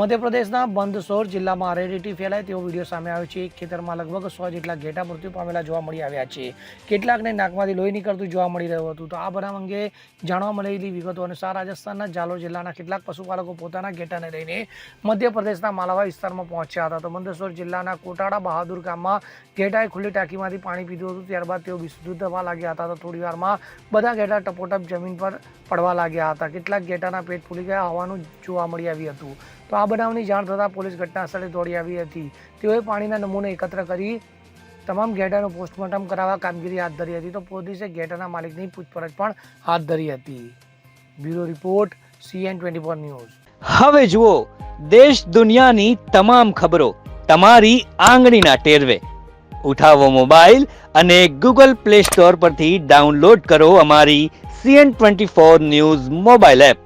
મધ્યપ્રદેશના બંદસોર જિલ્લામાં રેડિટી ફેલાય તેવો વીડિયો સામે આવ્યો છે. ખેતરમાં લગભગ સો જેટલા ઘેટા મૃત્યુ પામેલા જોવા મળી આવ્યા છે. કેટલાકને નાકમાંથી લોહી નીકળતું જોવા મળી રહ્યું હતું. તો આ બનાવ અંગે જાણવા મળેલી વિગતો અનુસાર રાજસ્થાનના જાલોર જિલ્લાના કેટલાક પશુપાલકો પોતાના ઘેટાને લઈને મધ્યપ્રદેશના માલાવા વિસ્તારમાં પહોંચ્યા હતા. તો મંદસોર જિલ્લાના કોટાડા બહાદુર ગામમાં ઘેટાએ ખુલ્લી ટાંકીમાંથી પાણી પીધું હતું. ત્યારબાદ તેઓ વિશુદ્ધ થવા લાગ્યા હતા. તો થોડી વારમાં બધા ઘેટા ટપોટપ જમીન પર પડવા લાગ્યા હતા. કેટલાક ઘેટાના પેટ ફૂલી ગયા હોવાનું જોવા મળી આવ્યું હતું. તો બનાવની જાણ થતાં પોલીસ ઘટના સ્થળે દોડી આવી હતી. તેઓએ પાણીના નમૂને એકત્ર કરી તમામ ઘેટાનું પોસ્ટમોર્ટમ કરાવવા કામગીરી હાથ ધરી હતી. તો પોલીસે ઘેટાના માલિકની પૂછપરછ પણ હાથ ધરી હતી. Bureau report, CN twenty four news. હવે જુઓ, દેશ દુનિયાની તમામ ખબરો તમારી આંગળીના ટેરવે. ઉઠાવો મોબાઈલ અને ગૂગલ પ્લે સ્ટોર પરથી ડાઉનલોડ કરો અમારી CN twenty four news mobile app.